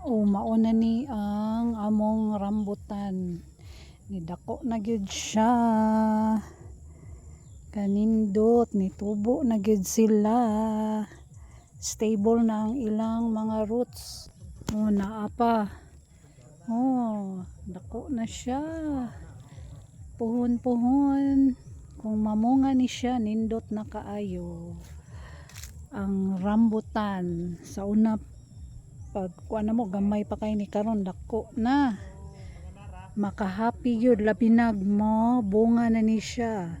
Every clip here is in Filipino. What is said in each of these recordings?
O mauna ni ang among rambutan. Nidako na gyud siya. Kanindot nitubo na gyud sila. Stable na ang ilang mga roots. O naa pa. Oh, dako na siya. Puhon-puhon. Kung mamunga ni siya, nindot na kaayo. Ang rambutan sa una pag kuan mo gamay pa kay ni karon dako na. Makahappy gyud labinag mo bunga na ni siya.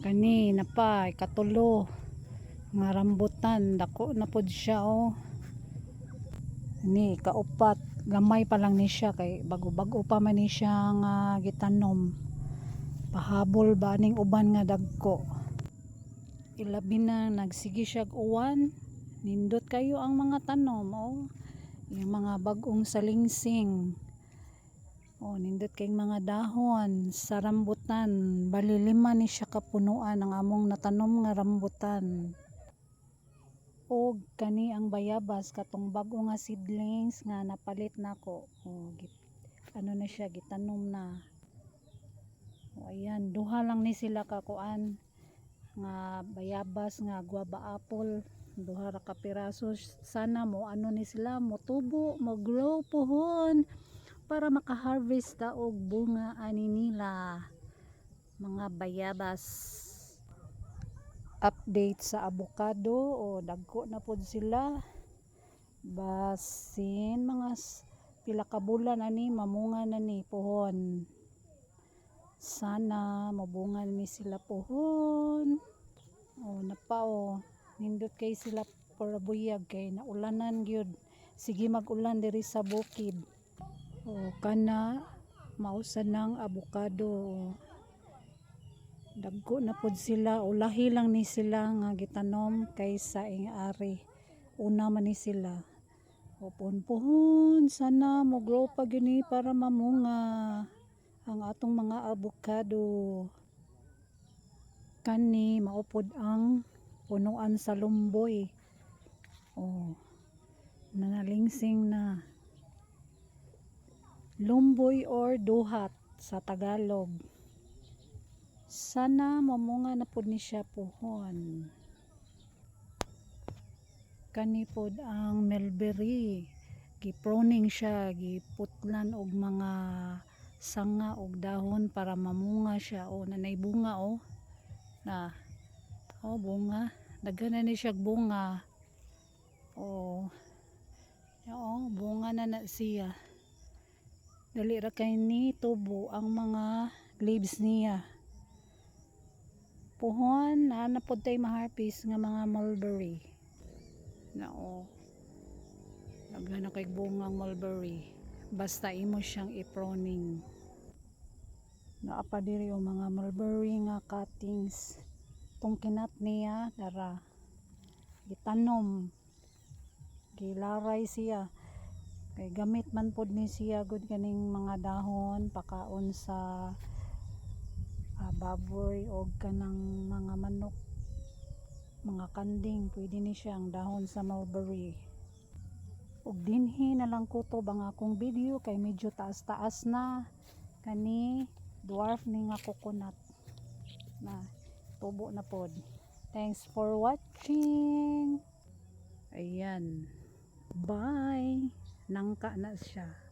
Kani na pa ikatulo. Nga rambutan dako na pod siya oh. Ni kaupat gamay pa lang ni siya kay bago-bago pa man ni siya nga gitanom. Pahabol ba ning uban nga dagko? Ilabi na nagsige siya uwan nindot kayo ang mga tanom oh. Yung mga bagong salingsing. Oh nindot kay mga dahon sa rambutan. Bali lima ni siya kapunuan ang among natanom nga rambutan. Og kani ang bayabas katong bago nga seedlings nga napalit nako. Oh git ano na siya gitanom na. Oh, ayan duha lang ni sila kakuan nga bayabas nga guava apple duha ra ka piraso. Sana mo ano ni sila mo tubo mo grow pohon para maka-harvest ta og bunga ani nila. Mga bayabas. Update sa avocado o dagko na pod sila. Basin mga pila ka bulan ani mamunga na ni pohon. Sana mabunga ni sila pohon. Oh napa oh nindot kay sila para buyag kay naulanan gyud. Sige mag-ulan diri sa bukid. Oh kana mausa ng avocado dagko na pod sila. Ulahi lang ni sila nga gitanom kaysa ing ari. Una man ni sila. Upon puhon sana mo grow pa gini para mamunga ang atong mga avocado kani maupod ang punuan sa lumboy. Oh nanalingsing na. Lumboy or duhat sa Tagalog. Sana mamunga na pod ni siya pohon kani pod ang mulberry giproning siya giputlan og mga sanga og dahon para mamunga siya. O nanay bunga oh. Na oh bunga. Daghan ni siya bunga. Oh. Oh bunga na na siya. Dali ra kay ni tubo ang mga leaves niya. Puhon na na pod tay maharpis nga mga mulberry. Na oh. Daghan kay bunga mulberry. Basta imo siyang i-proning naa pa diri o mga mulberry nga cuttings tong kinat niya dara gitanom gilaray siya. Kay gamit man pod ni siya gud kaning mga dahon pakaon sa ah, baboy o kanang mga manok. Mga kanding pwede ni siya ang dahon sa mulberry. Ug dinhi na lang kutob ang akong video kay medyo taas-taas na. Kani dwarf ni nga coconut. Na tubo na pod. Thanks for watching. Ayan. Bye. Nangka na siya